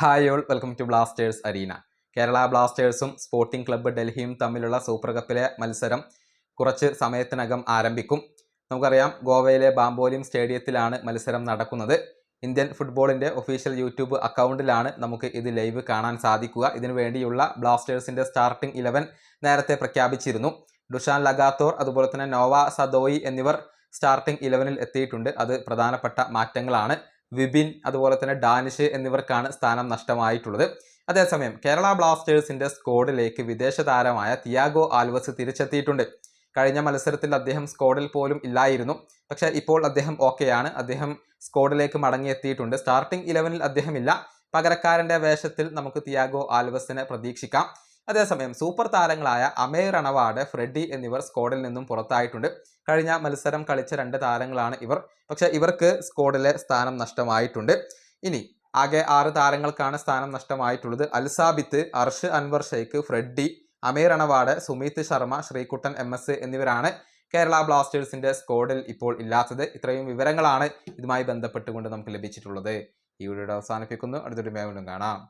Hi all welcome to Blasters arena Kerala ബ്ലാസ്റ്റേഴ്സും sporting club ഡൽഹിയും തമ്മിലുള്ള super കപ്പിലെ മത്സരം കുറച്ച് സമയത്തിനകം ആരംഭിക്കും. നമുക്കറിയാം ഗോവയിലെ ബാംബോലിം സ്റ്റേഡിയത്തിലാണ് മത്സരം നടക്കുന്നത്. ഇന്ത്യൻ ഫുട്ബോളിന്റെ ഒഫീഷ്യൽ യൂട്യൂബ് അക്കൗണ്ടിലാണ് നമുക്ക് ഇത് ലൈവ് കാണാൻ സാധിക്കുക. ഇതിനു വേണ്ടിയുള്ള ബ്ലാസ്റ്റേഴ്സിന്റെ സ്റ്റാർട്ടിംഗ് ഇലവൻ നേരത്തെ പ്രഖ്യാപിച്ചിരുന്നു. ഡുഷാൻ ലഗാത്തോർ അതുപോലെ തന്നെ നോവ സദോയി എന്നിവർ സ്റ്റാർട്ടിംഗ് ഇലവനിൽ എത്തിയിട്ടുണ്ട്. അത് പ്രധാനപ്പെട്ട മാറ്റങ്ങളാണ്. വിപിൻ അതുപോലെ തന്നെ ഡാനിഷ് എന്നിവർക്കാണ് സ്ഥാനം നഷ്ടമായിട്ടുള്ളത്. അതേസമയം കേരള ബ്ലാസ്റ്റേഴ്സിന്റെ സ്കോഡിലേക്ക് വിദേശ താരമായ തിയാഗോ ആൽവസ് തിരിച്ചെത്തിയിട്ടുണ്ട്. കഴിഞ്ഞ മത്സരത്തിൽ അദ്ദേഹം സ്കോഡിൽ പോലും ഇല്ലായിരുന്നു. പക്ഷെ ഇപ്പോൾ അദ്ദേഹം ഓക്കെയാണ് അദ്ദേഹം സ്കോഡിലേക്ക് മടങ്ങിയെത്തിയിട്ടുണ്ട്. സ്റ്റാർട്ടിംഗ് ഇലവനിൽ അദ്ദേഹം ഇല്ല. പകരക്കാരന്റെ വേഷത്തിൽ നമുക്ക് തിയാഗോ ആൽവസിനെ പ്രതീക്ഷിക്കാം. അതേസമയം സൂപ്പർ താരങ്ങളായ അമേ റണവാഡ് ഫ്രെഡി എന്നിവർ സ്ക്വാഡിൽ നിന്നും പുറത്തായിട്ടുണ്ട്. കഴിഞ്ഞ മത്സരം കളിച്ച രണ്ട് താരങ്ങളാണ് ഇവർ. പക്ഷെ ഇവർക്ക് സ്ക്വാഡിലെ സ്ഥാനം നഷ്ടമായിട്ടുണ്ട്. ഇനി ആകെ ആറ് താരങ്ങൾക്കാണ് സ്ഥാനം നഷ്ടമായിട്ടുള്ളത്. അൽസാബിത്ത് അർഷ് അൻവർ ഷെയ്ഖ് ഫ്രെഡി അമീർ അണവാട് സുമീത് ശർമ്മ ശ്രീകുട്ടൻ എം എസ് എന്നിവരാണ് കേരള ബ്ലാസ്റ്റേഴ്സിന്റെ സ്ക്വാഡിൽ ഇപ്പോൾ ഇല്ലാത്തത്. ഇത്രയും വിവരങ്ങളാണ് ഇതുമായി ബന്ധപ്പെട്ടുകൊണ്ട് നമുക്ക് ലഭിച്ചിട്ടുള്ളത്. ഈ വീഡിയോ അവസാനിപ്പിക്കുന്നു. അടുത്തൊരു വീണ്ടും കാണാം.